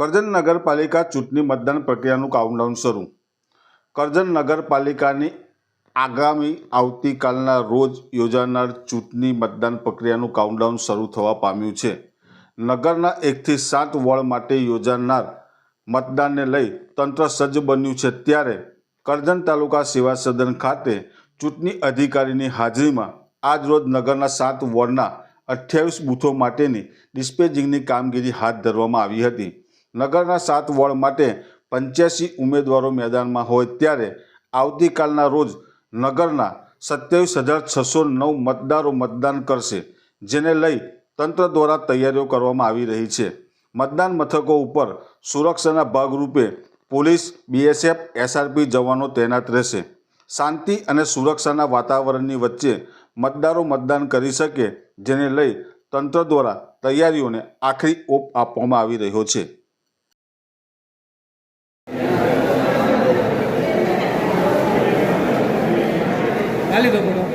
કરજણ નગરપાલિકા ચૂંટણી મતદાન પ્રક્રિયાનું કાઉન્ટડાઉન શરૂ. કરજણ નગરપાલિકાની આગામી આવતીકાલના રોજ યોજાનાર ચૂંટણી મતદાન પ્રક્રિયાનું કાઉન્ટડાઉન શરૂ થવા પામ્યું છે. નગરના એકથી સાત વોર્ડ માટે યોજાનાર મતદાનને લઈ તંત્ર સજ્જ બન્યું છે. ત્યારે કરજણ તાલુકા સેવા સદન ખાતે ચૂંટણી અધિકારીની હાજરીમાં આજરોજ નગરના સાત વોર્ડના અઠ્યાવીસ બૂથો માટેની ડિસ્પેચિંગની કામગીરી હાથ ધરવામાં આવી હતી. નગરના સાત વોર્ડ માટે પંચ્યાસી ઉમેદવારો મેદાનમાં હોય ત્યારે આવતીકાલના રોજ નગરના સત્યાવીસ હજાર છસો નવ મતદારો મતદાન કરશે, જેને લઈ તંત્ર દ્વારા તૈયારીઓ કરવામાં આવી રહી છે. મતદાન મથકો ઉપર સુરક્ષાના ભાગરૂપે પોલીસ, બીએસએફ, એસઆરપી જવાનો તૈનાત રહેશે. શાંતિ અને સુરક્ષાના વાતાવરણની વચ્ચે મતદારો મતદાન કરી શકે, જેને લઈ તંત્ર દ્વારા તૈયારીઓને આખરી ઓપ આપવામાં આવી રહ્યો છે. வேல்யூ தரப்படும்